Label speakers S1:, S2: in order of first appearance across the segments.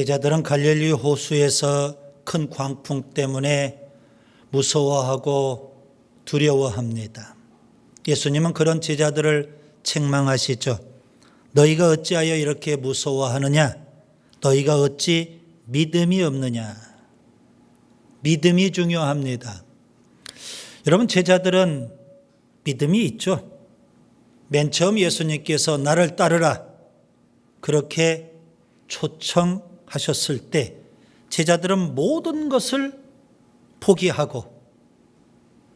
S1: 제자들은 갈릴리 호수에서 큰 광풍 때문에 무서워하고 두려워합니다. 예수님은 그런 제자들을 책망하시죠. 너희가 어찌하여 이렇게 무서워하느냐? 너희가 어찌 믿음이 없느냐? 믿음이 중요합니다. 여러분, 제자들은 믿음이 있죠. 맨 처음 예수님께서 나를 따르라. 그렇게 초청 하셨을 때 제자들은 모든 것을 포기하고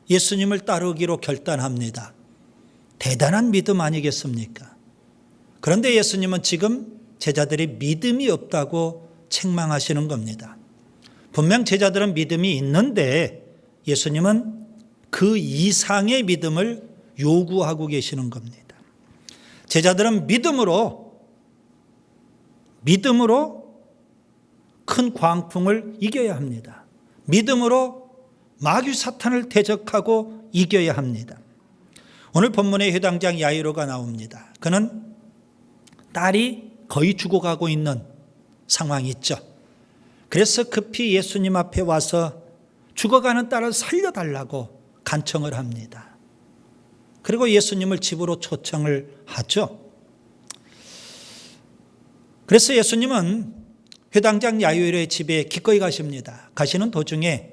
S1: 예수님을 따르기로 결단합니다. 대단한 믿음 아니겠습니까? 그런데 예수님은 지금 제자들이 믿음이 없다고 책망하시는 겁니다. 분명 제자들은 믿음이 있는데 예수님은 그 이상의 믿음을 요구하고 계시는 겁니다. 제자들은 믿음으로 믿음으로 큰 광풍을 이겨야 합니다. 믿음으로 마귀 사탄을 대적하고 이겨야 합니다. 오늘 본문의 회당장 야이로가 나옵니다. 그는 딸이 거의 죽어가고 있는 상황이 있죠. 그래서 급히 예수님 앞에 와서 죽어가는 딸을 살려달라고 간청을 합니다. 그리고 예수님을 집으로 초청을 하죠. 그래서 예수님은 회당장 야유일의 집에 기꺼이 가십니다. 가시는 도중에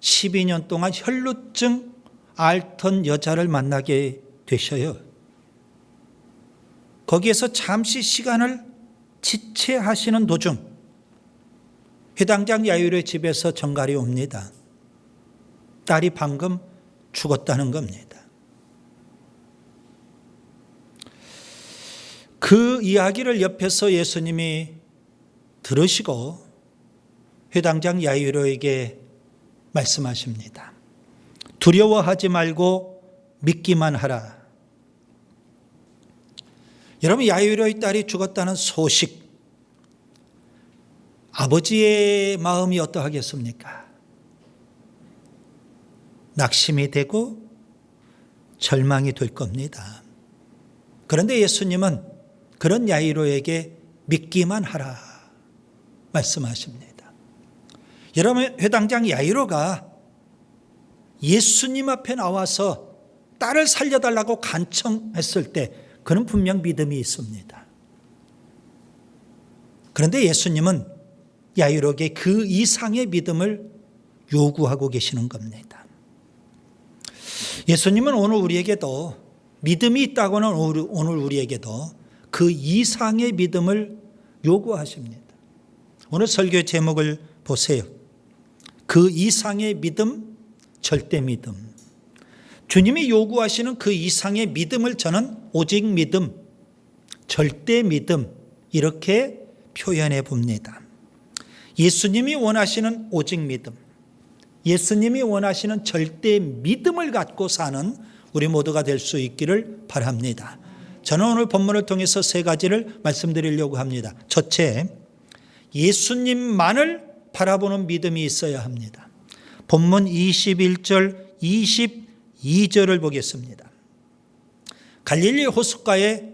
S1: 12년 동안 혈루증 앓던 여자를 만나게 되셔요. 거기에서 잠시 시간을 지체하시는 도중 회당장 야유일의 집에서 정갈이 옵니다. 딸이 방금 죽었다는 겁니다. 그 이야기를 옆에서 예수님이 들으시고 회당장 야이로에게 말씀하십니다. 두려워하지 말고 믿기만 하라. 여러분 야이로의 딸이 죽었다는 소식 아버지의 마음이 어떠하겠습니까? 낙심이 되고 절망이 될 겁니다. 그런데 예수님은 그런 야이로에게 믿기만 하라 말씀하십니다. 여러분 회당장 야이로가 예수님 앞에 나와서 딸을 살려달라고 간청했을 때 그는 분명 믿음이 있습니다. 그런데 예수님은 야이로에게 그 이상의 믿음을 요구하고 계시는 겁니다. 예수님은 오늘 우리에게도 믿음이 있다고는 오늘 우리에게도 그 이상의 믿음을 요구하십니다. 오늘 설교 제목을 보세요. 그 이상의 믿음, 절대 믿음. 주님이 요구하시는 그 이상의 믿음을 저는 오직 믿음, 절대 믿음, 이렇게 표현해 봅니다. 예수님이 원하시는 오직 믿음, 예수님이 원하시는 절대 믿음을 갖고 사는 우리 모두가 될 수 있기를 바랍니다. 저는 오늘 본문을 통해서 세 가지를 말씀드리려고 합니다. 첫째, 예수님만을 바라보는 믿음이 있어야 합니다. 본문 21절, 22절을 보겠습니다. 갈릴리 호숫가에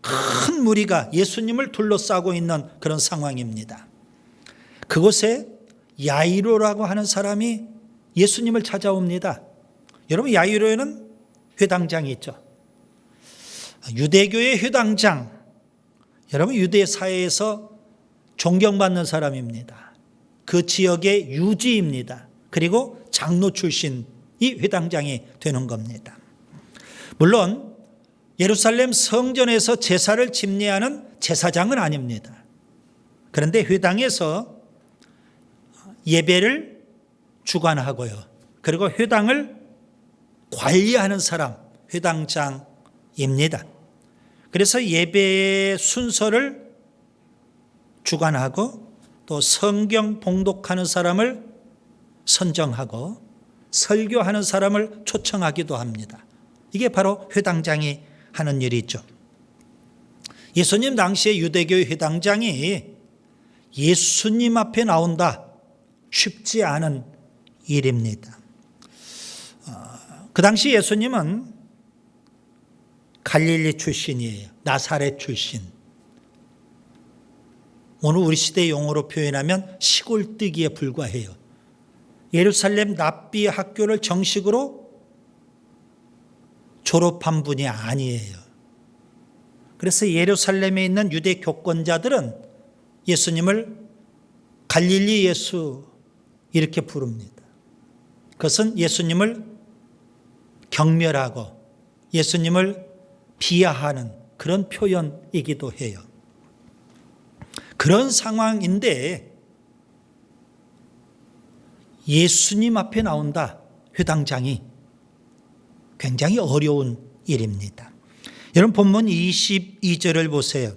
S1: 큰 무리가 예수님을 둘러싸고 있는 그런 상황입니다. 그곳에 야이로라고 하는 사람이 예수님을 찾아옵니다. 여러분, 야이로에는 회당장이 있죠. 유대교의 회당장, 여러분 유대 사회에서 존경받는 사람입니다. 그 지역의 유지입니다. 그리고 장로 출신이 회당장이 되는 겁니다. 물론 예루살렘 성전에서 제사를 집례하는 제사장은 아닙니다. 그런데 회당에서 예배를 주관하고요. 그리고 회당을 관리하는 사람, 회당장입니다. 그래서 예배의 순서를 주관하고 또 성경 봉독하는 사람을 선정하고 설교하는 사람을 초청하기도 합니다. 이게 바로 회당장이 하는 일이죠. 예수님 당시에 유대교 회당장이 예수님 앞에 나온다. 쉽지 않은 일입니다. 어, 그 당시 예수님은 갈릴리 출신이에요. 나사렛 출신. 오늘 우리 시대 용어로 표현하면 시골뜨기에 불과해요. 예루살렘 납비 학교를 정식으로 졸업한 분이 아니에요. 그래서 예루살렘에 있는 유대 교권자들은 예수님을 갈릴리 예수 이렇게 부릅니다. 그것은 예수님을 경멸하고 예수님을 비하하는 그런 표현이기도 해요. 그런 상황인데 예수님 앞에 나온다. 회당장이 굉장히 어려운 일입니다. 여러분 본문 22절을 보세요.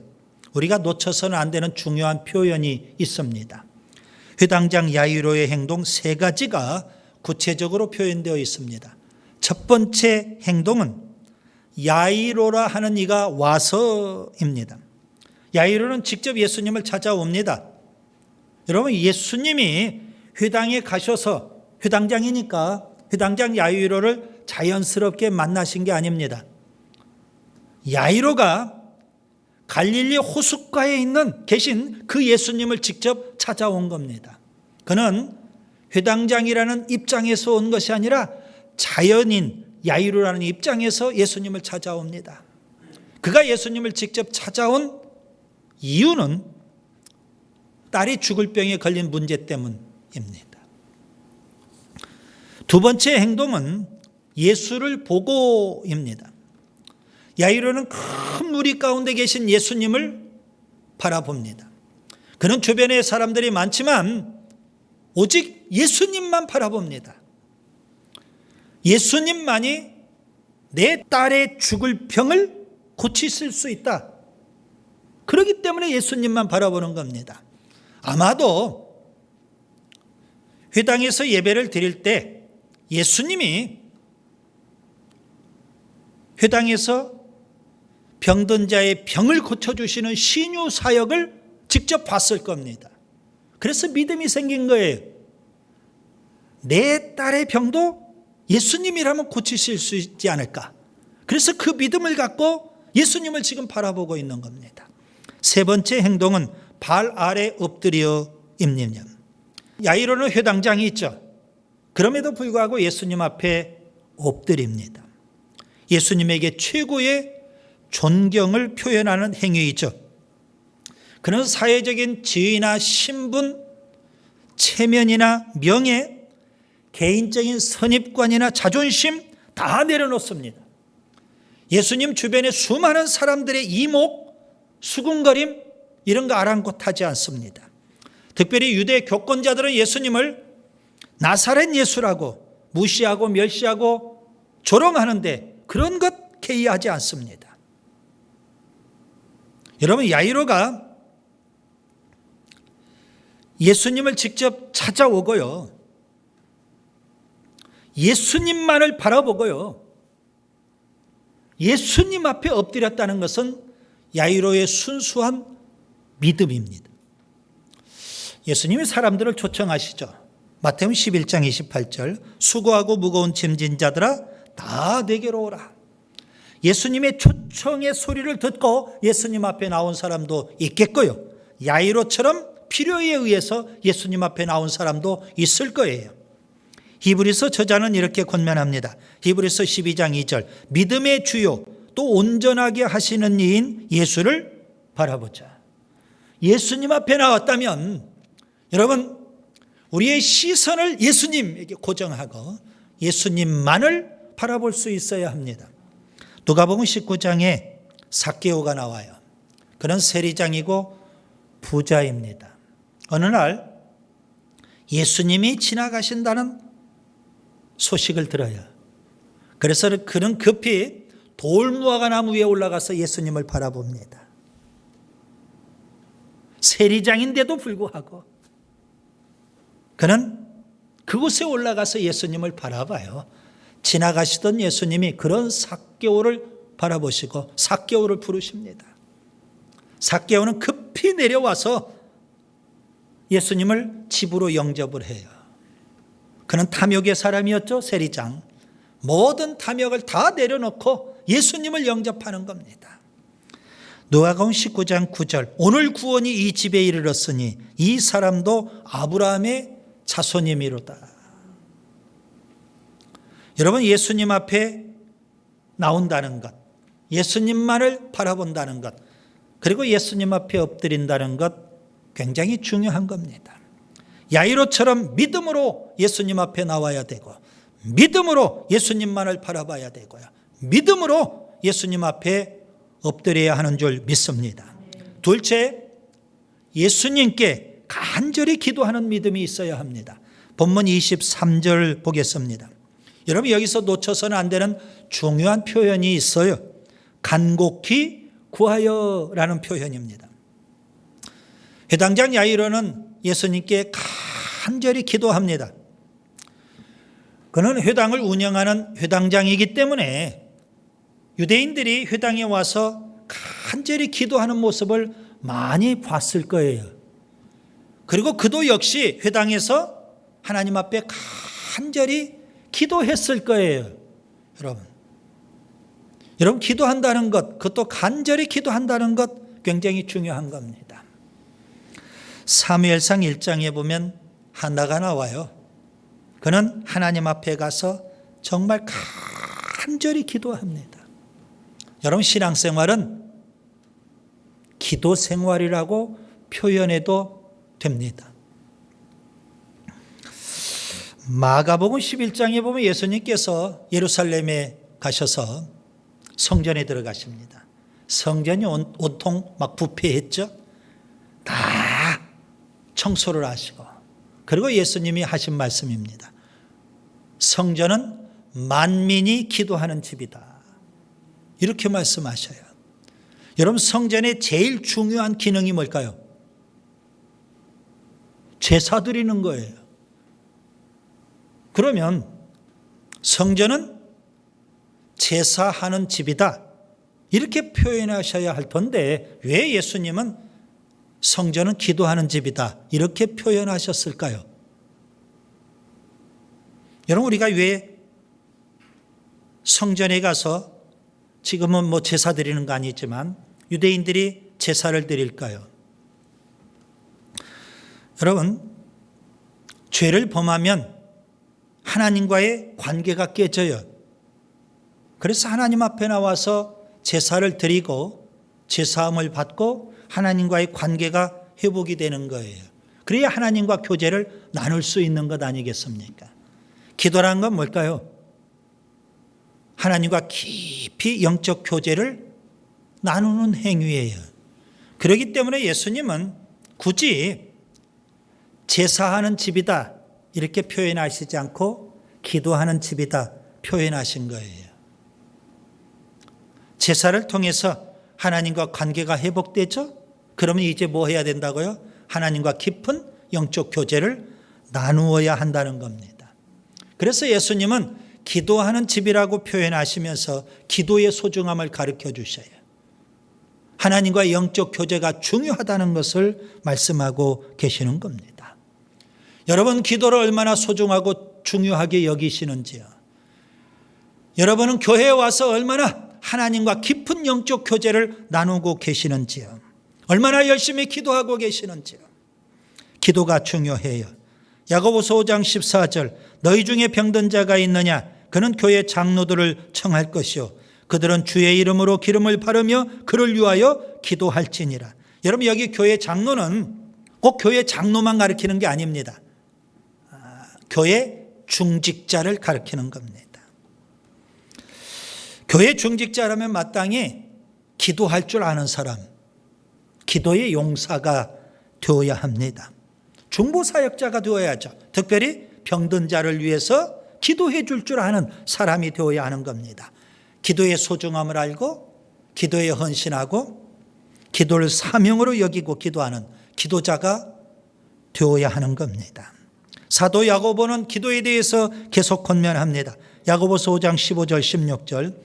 S1: 우리가 놓쳐서는 안 되는 중요한 표현이 있습니다. 회당장 야이로의 행동 세 가지가 구체적으로 표현되어 있습니다. 첫 번째 행동은 야이로라 하는 이가 와서입니다. 야이로는 직접 예수님을 찾아옵니다. 여러분 예수님이 회당에 가셔서 회당장이니까 회당장 야이로를 자연스럽게 만나신 게 아닙니다. 야이로가 갈릴리 호숫가에 있는 계신 그 예수님을 직접 찾아온 겁니다. 그는 회당장이라는 입장에서 온 것이 아니라 자연인 야이로라는 입장에서 예수님을 찾아옵니다. 그가 예수님을 직접 찾아온 이유는 딸이 죽을 병에 걸린 문제 때문입니다. 두 번째 행동은 예수를 보고입니다. 야이로는 큰 무리 가운데 계신 예수님을 바라봅니다. 그는 주변에 사람들이 많지만 오직 예수님만 바라봅니다. 예수님만이 내 딸의 죽을 병을 고치실 수 있다. 그렇기 때문에 예수님만 바라보는 겁니다. 아마도 회당에서 예배를 드릴 때 예수님이 회당에서 병든 자의 병을 고쳐주시는 신유 사역을 직접 봤을 겁니다. 그래서 믿음이 생긴 거예요. 내 딸의 병도 예수님이라면 고치실 수 있지 않을까. 그래서 그 믿음을 갖고 예수님을 지금 바라보고 있는 겁니다. 세 번째 행동은 발 아래 엎드려 입는 야이로는 회당장이 있죠. 그럼에도 불구하고 예수님 앞에 엎드립니다. 예수님에게 최고의 존경을 표현하는 행위이죠. 그는 사회적인 지위나 신분, 체면이나 명예, 개인적인 선입관이나 자존심 다 내려놓습니다. 예수님 주변에 수많은 사람들의 이목, 수군거림 이런 거 아랑곳하지 않습니다. 특별히 유대 교권자들은 예수님을 나사렛 예수라고 무시하고 멸시하고 조롱하는데 그런 것 개의하지 않습니다. 여러분 야이로가 예수님을 직접 찾아오고요. 예수님만을 바라보고요. 예수님 앞에 엎드렸다는 것은 야이로의 순수한 믿음입니다. 예수님이 사람들을 초청하시죠. 마태음 11장 28절 수고하고 무거운 짐진 자들아 다 내게로 오라. 예수님의 초청의 소리를 듣고 예수님 앞에 나온 사람도 있겠고요. 야이로처럼 필요에 의해서 예수님 앞에 나온 사람도 있을 거예요. 히브리서 저자는 이렇게 권면합니다. 히브리서 12장 2절 믿음의 주요 또 온전하게 하시는 이인 예수를 바라보자. 예수님 앞에 나왔다면 여러분 우리의 시선을 예수님에게 고정하고 예수님만을 바라볼 수 있어야 합니다. 누가복음 19장에 사개오가 나와요. 그는 세리장이고 부자입니다. 어느 날 예수님이 지나가신다는 소식을 들어요. 그래서 그는 급히 돌무화과 나무 위에 올라가서 예수님을 바라봅니다. 세리장인데도 불구하고 그는 그곳에 올라가서 예수님을 바라봐요. 지나가시던 예수님이 그런 사개오를 바라보시고 사개오를 부르십니다. 사개오는 급히 내려와서 예수님을 집으로 영접을 해요. 그는 탐욕의 사람이었죠, 세리장. 모든 탐욕을 다 내려놓고 예수님을 영접하는 겁니다. 노아가온 19장 9절 오늘 구원이 이 집에 이르렀으니 이 사람도 아브라함의 자손임이로다. 여러분 예수님 앞에 나온다는 것, 예수님만을 바라본다는 것, 그리고 예수님 앞에 엎드린다는 것 굉장히 중요한 겁니다. 야이로처럼 믿음으로 예수님 앞에 나와야 되고 믿음으로 예수님만을 바라봐야 되고요. 믿음으로 예수님 앞에 엎드려야 하는 줄 믿습니다. 둘째, 예수님께 간절히 기도하는 믿음이 있어야 합니다. 본문 23절 보겠습니다. 여러분 여기서 놓쳐서는 안 되는 중요한 표현이 있어요. 간곡히 구하여라는 표현입니다. 회당장 야이로는 예수님께 간절히 기도합니다. 그는 회당을 운영하는 회당장이기 때문에 유대인들이 회당에 와서 간절히 기도하는 모습을 많이 봤을 거예요. 그리고 그도 역시 회당에서 하나님 앞에 간절히 기도했을 거예요. 여러분. 여러분, 기도한다는 것, 그것도 간절히 기도한다는 것 굉장히 중요한 겁니다. 사무엘상 1장에 보면 하나가 나와요. 그는 하나님 앞에 가서 정말 간절히 기도합니다. 여러분 신앙생활은 기도 생활이라고 표현해도 됩니다. 마가복음 11장에 보면 예수님께서 예루살렘에 가셔서 성전에 들어가십니다. 성전이 온- 온통 막 부패했죠. 다 청소를 하시고 그리고 예수님이 하신 말씀입니다. 성전은 만민이 기도하는 집이다. 이렇게 말씀하셔요. 여러분 성전의 제일 중요한 기능이 뭘까요? 제사 드리는 거예요. 그러면 성전은 제사하는 집이다. 이렇게 표현하셔야 할 텐데 왜 예수님은 성전은 기도하는 집이다. 이렇게 표현하셨을까요? 여러분 우리가 왜 성전에 가서 지금은 뭐 제사 드리는 거 아니지만 유대인들이 제사를 드릴까요? 여러분 죄를 범하면 하나님과의 관계가 깨져요. 그래서 하나님 앞에 나와서 제사를 드리고 제사함을 받고 하나님과의 관계가 회복이 되는 거예요. 그래야 하나님과 교제를 나눌 수 있는 것 아니겠습니까? 기도란 건 뭘까요? 하나님과 깊이 영적 교제를 나누는 행위예요. 그렇기 때문에 예수님은 굳이 제사하는 집이다 이렇게 표현하시지 않고 기도하는 집이다 표현하신 거예요. 제사를 통해서 하나님과 관계가 회복되죠? 그러면 이제 뭐 해야 된다고요? 하나님과 깊은 영적 교제를 나누어야 한다는 겁니다. 그래서 예수님은 기도하는 집이라고 표현하시면서 기도의 소중함을 가르쳐 주셔요. 하나님과 영적 교제가 중요하다는 것을 말씀하고 계시는 겁니다. 여러분 기도를 얼마나 소중하고 중요하게 여기시는지요. 여러분은 교회에 와서 얼마나 하나님과 깊은 영적 교제를 나누고 계시는지요. 얼마나 열심히 기도하고 계시는지요. 기도가 중요해요. 야고보서 5장 14절 너희 중에 병든 자가 있느냐 그는 교회 장로들을 청할 것이요 그들은 주의 이름으로 기름을 바르며 그를 위하여 기도할지니라. 여러분 여기 교회 장로는 꼭 교회 장로만 가리키는 게 아닙니다. 아, 교회 중직자를 가리키는 겁니다. 교회 중직자라면 마땅히 기도할 줄 아는 사람, 기도의 용사가 되어야 합니다. 중보사역자가 되어야죠. 특별히 병든 자를 위해서 기도해 줄 줄 아는 사람이 되어야 하는 겁니다. 기도의 소중함을 알고 기도에 헌신하고 기도를 사명으로 여기고 기도하는 기도자가 되어야 하는 겁니다. 사도 야고보는 기도에 대해서 계속 권면합니다. 야고보서 5장 15절 16절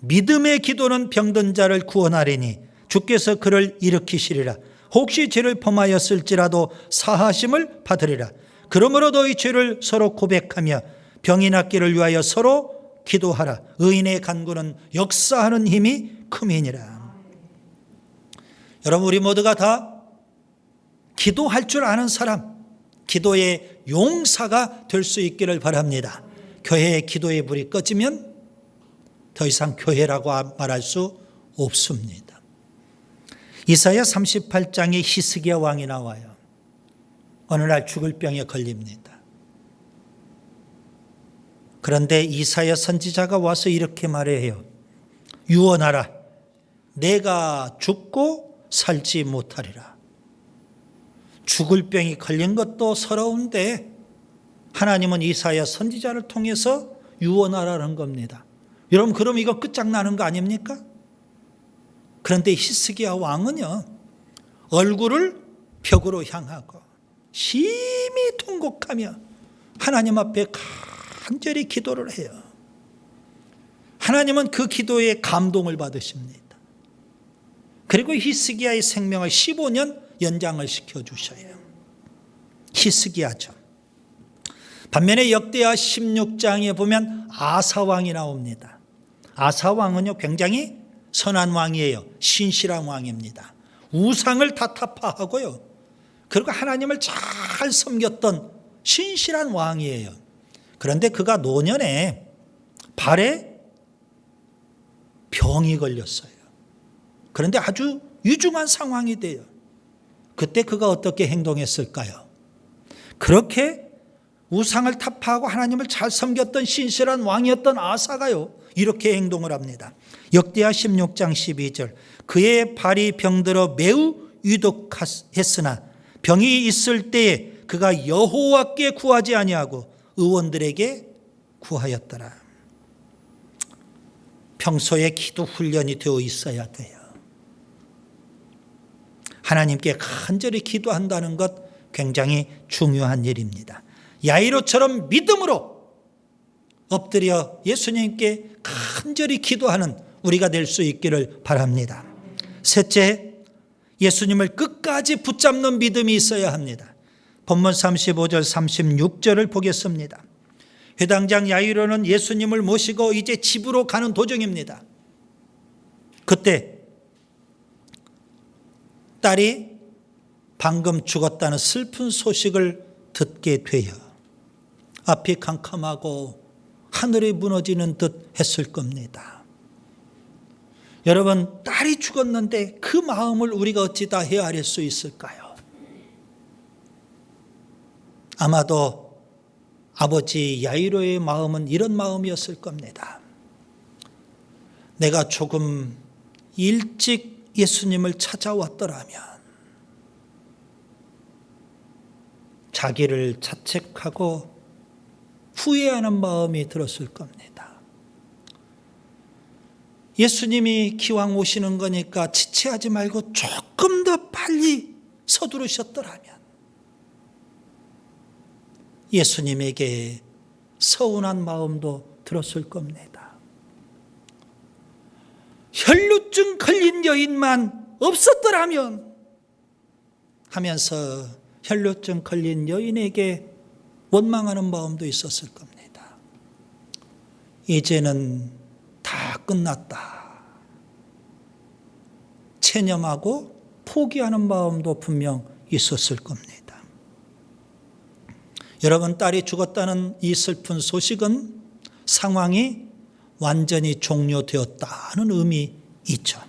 S1: 믿음의 기도는 병든 자를 구원하리니 주께서 그를 일으키시리라. 혹시 죄를 범하였을지라도 사하심을 받으리라. 그러므로 너희 죄를 서로 고백하며 병이 낫기를 위하여 서로 기도하라. 의인의 간구는 역사하는 힘이 크민이라. 여러분 우리 모두가 다 기도할 줄 아는 사람, 기도의 용사가 될 수 있기를 바랍니다. 교회의 기도의 불이 꺼지면 더 이상 교회라고 말할 수 없습니다. 이사야 38장에 히스기야 왕이 나와요. 어느 날 죽을 병에 걸립니다. 그런데 이사야 선지자가 와서 이렇게 말해요. 유언하라. 내가 죽고 살지 못하리라. 죽을 병이 걸린 것도 서러운데 하나님은 이사야 선지자를 통해서 유언하라는 겁니다. 여러분 그럼 이거 끝장나는 거 아닙니까? 그런데 히스기야 왕은요. 얼굴을 벽으로 향하고 심히 통곡하며 하나님 앞에 간절히 기도를 해요. 하나님은 그 기도에 감동을 받으십니다. 그리고 히스기야의 생명을 15년 연장을 시켜 주셔요. 히스기야죠. 반면에 역대하 16장에 보면 아사 왕이 나옵니다. 아사 왕은요 굉장히 선한 왕이에요. 신실한 왕입니다. 우상을 다 타파하고요. 그리고 하나님을 잘 섬겼던 신실한 왕이에요. 그런데 그가 노년에 발에 병이 걸렸어요. 그런데 아주 유중한 상황이 돼요. 그때 그가 어떻게 행동했을까요? 그렇게 우상을 타파하고 하나님을 잘 섬겼던 신실한 왕이었던 아사가요. 이렇게 행동을 합니다. 역대하 16장 12절. 그의 발이 병들어 매우 유독했으나 병이 있을 때에 그가 여호와께 구하지 아니하고 의원들에게 구하였더라. 평소에 기도 훈련이 되어 있어야 돼요. 하나님께 간절히 기도한다는 것 굉장히 중요한 일입니다. 야이로처럼 믿음으로 엎드려 예수님께 간절히 기도하는 우리가 될 수 있기를 바랍니다. 셋째, 예수님을 끝까지 붙잡는 믿음이 있어야 합니다. 본문 35절 36절을 보겠습니다. 회당장 야이로는 예수님을 모시고 이제 집으로 가는 도중입니다. 그때 딸이 방금 죽었다는 슬픈 소식을 듣게 되어 앞이 캄캄하고 하늘이 무너지는 듯 했을 겁니다. 여러분, 딸이 죽었는데 그 마음을 우리가 어찌 다 헤아릴 수 있을까요? 아마도 아버지 야이로의 마음은 이런 마음이었을 겁니다. 내가 조금 일찍 예수님을 찾아왔더라면 자기를 자책하고 후회하는 마음이 들었을 겁니다. 예수님이 기왕 오시는 거니까 지체하지 말고 조금 더 빨리 서두르셨더라면 예수님에게 서운한 마음도 들었을 겁니다. 혈루증 걸린 여인만 없었더라면 하면서 혈루증 걸린 여인에게 원망하는 마음도 있었을 겁니다. 이제는 다 끝났다. 체념하고 포기하는 마음도 분명 있었을 겁니다. 여러분, 딸이 죽었다는 이 슬픈 소식은 상황이 완전히 종료되었다는 의미 있죠.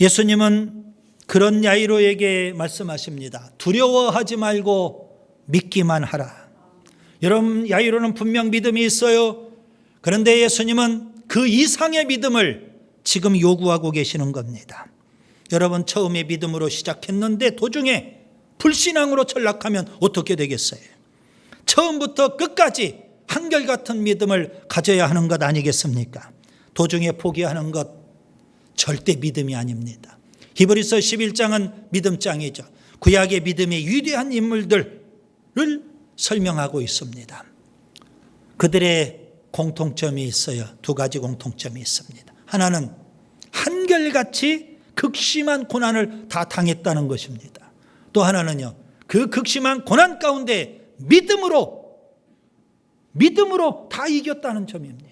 S1: 예수님은 그런 야이로에게 말씀하십니다. 두려워하지 말고 믿기만 하라. 여러분, 야이로는 분명 믿음이 있어요. 그런데 예수님은 그 이상의 믿음을 지금 요구하고 계시는 겁니다. 여러분, 처음에 믿음으로 시작했는데 도중에 불신앙으로 전락하면 어떻게 되겠어요? 처음부터 끝까지 한결같은 믿음을 가져야 하는 것 아니겠습니까? 도중에 포기하는 것 절대 믿음이 아닙니다. 히브리서 11장은 믿음장이죠. 구약의 믿음의 위대한 인물들 을 설명하고 있습니다. 그들의 공통점이 있어요. 두 가지 공통점이 있습니다. 하나는 한결같이 극심한 고난을 다 당했다는 것입니다. 또 하나는요, 그 극심한 고난 가운데 믿음으로, 믿음으로 다 이겼다는 점입니다.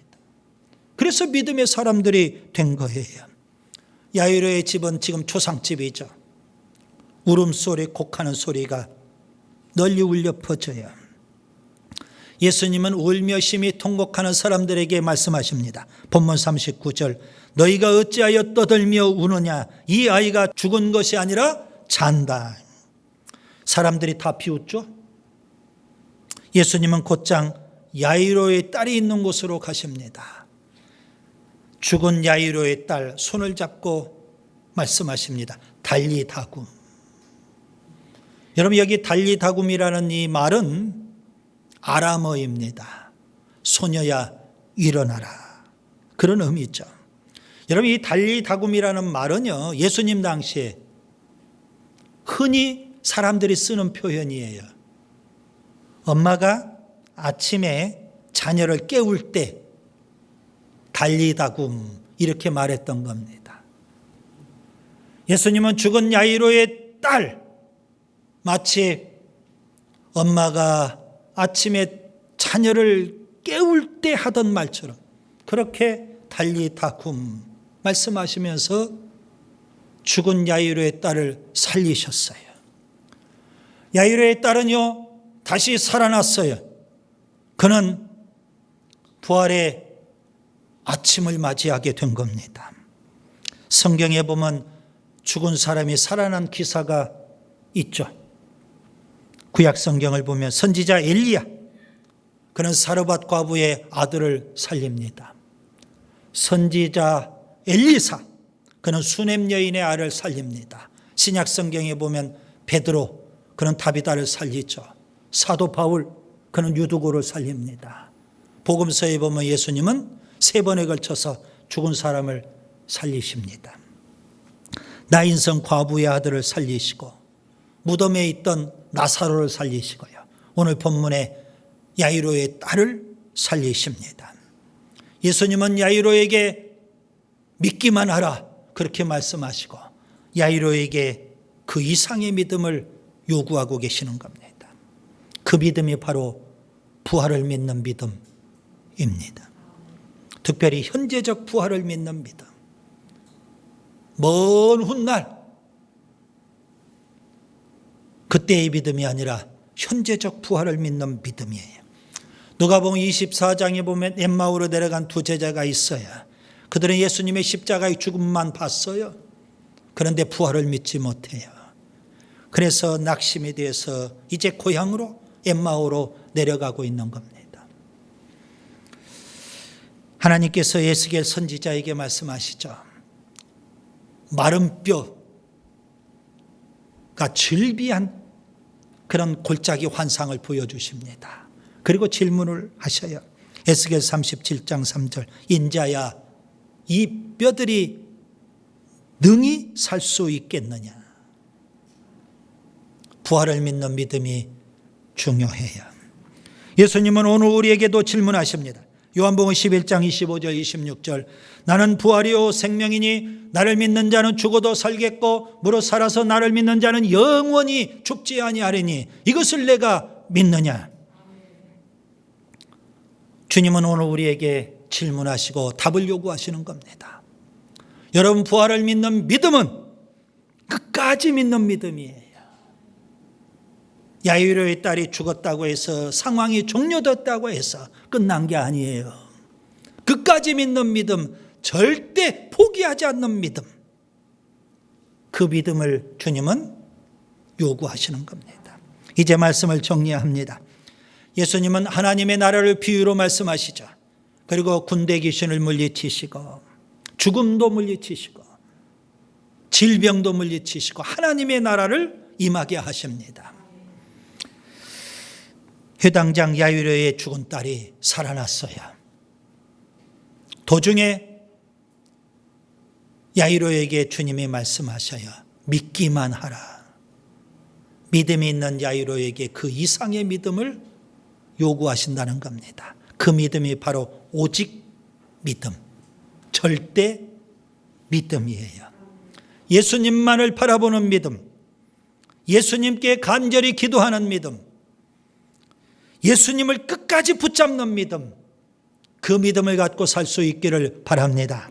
S1: 그래서 믿음의 사람들이 된 거예요. 야이로의 집은 지금 초상집이죠. 울음소리, 곡하는 소리가 널리 울려 퍼져요. 예수님은 울며 심히 통곡하는 사람들에게 말씀하십니다. 본문 39절. 너희가 어찌하여 떠들며 우느냐? 이 아이가 죽은 것이 아니라 잔다. 사람들이 다 비웃죠? 예수님은 곧장 야이로의 딸이 있는 곳으로 가십니다. 죽은 야이로의 딸 손을 잡고 말씀하십니다. 달리 다굼. 여러분 여기 달리다굼이라는 이 말은 아람어입니다. 소녀야 일어나라. 그런 의미죠. 여러분 이 달리다굼이라는 말은요. 예수님 당시에 흔히 사람들이 쓰는 표현이에요. 엄마가 아침에 자녀를 깨울 때 달리다굼 이렇게 말했던 겁니다. 예수님은 죽은 야이로의 딸 마치 엄마가 아침에 자녀를 깨울 때 하던 말처럼 그렇게 달리다굼 말씀하시면서 죽은 야이로의 딸을 살리셨어요. 야이로의 딸은요 다시 살아났어요. 그는 부활의 아침을 맞이하게 된 겁니다. 성경에 보면 죽은 사람이 살아난 기사가 있죠. 구약 성경을 보면 선지자 엘리야 그는 사르밧 과부의 아들을 살립니다. 선지자 엘리사 그는 수넴 여인의 아를 살립니다. 신약 성경에 보면 베드로 그는 다비다를 살리죠. 사도 바울 그는 유두고를 살립니다. 복음서에 보면 예수님은 세 번에 걸쳐서 죽은 사람을 살리십니다. 나인성 과부의 아들을 살리시고 무덤에 있던 나사로를 살리시고요. 오늘 본문에 야이로의 딸을 살리십니다. 예수님은 야이로에게 믿기만 하라 그렇게 말씀하시고 야이로에게 그 이상의 믿음을 요구하고 계시는 겁니다. 그 믿음이 바로 부활을 믿는 믿음입니다. 특별히 현재적 부활을 믿는 믿음. 먼 훗날 그때의 믿음이 아니라 현재적 부활을 믿는 믿음이에요. 누가복음 24장에 보면 엠마오로 내려간 두 제자가 있어요. 그들은 예수님의 십자가의 죽음만 봤어요. 그런데 부활을 믿지 못해요. 그래서 낙심이 돼서 이제 고향으로 엠마오로 내려가고 있는 겁니다. 하나님께서 예수겔 선지자에게 말씀하시죠. 마른 뼈 가 즐비한 그런 골짜기 환상을 보여주십니다. 그리고 질문을 하셔요. 에스겔 37장 3절 인자야 이 뼈들이 능히 살 수 있겠느냐 부활을 믿는 믿음이 중요해요. 예수님은 오늘 우리에게도 질문하십니다. 요한복음 11장 25절 26절 나는 부활이요 생명이니 나를 믿는 자는 죽어도 살겠고 무릇 살아서 나를 믿는 자는 영원히 죽지 아니하리니 이것을 내가 믿느냐 주님은 오늘 우리에게 질문하시고 답을 요구하시는 겁니다. 여러분 부활을 믿는 믿음은 끝까지 믿는 믿음이에요. 야이로의 딸이 죽었다고 해서 상황이 종료됐다고 해서 끝난 게 아니에요. 끝까지 믿는 믿음, 절대 포기하지 않는 믿음. 그 믿음을 주님은 요구하시는 겁니다. 이제 말씀을 정리합니다. 예수님은 하나님의 나라를 비유로 말씀하시죠. 그리고 군대 귀신을 물리치시고 죽음도 물리치시고 질병도 물리치시고 하나님의 나라를 임하게 하십니다. 해당장 야유로의 죽은 딸이 살아났어요. 도중에 야이로에게 주님이 말씀하셔요. 믿기만 하라. 믿음이 있는 야이로에게 그 이상의 믿음을 요구하신다는 겁니다. 그 믿음이 바로 오직 믿음, 절대 믿음이에요. 예수님만을 바라보는 믿음, 예수님께 간절히 기도하는 믿음, 예수님을 끝까지 붙잡는 믿음, 그 믿음을 갖고 살 수 있기를 바랍니다.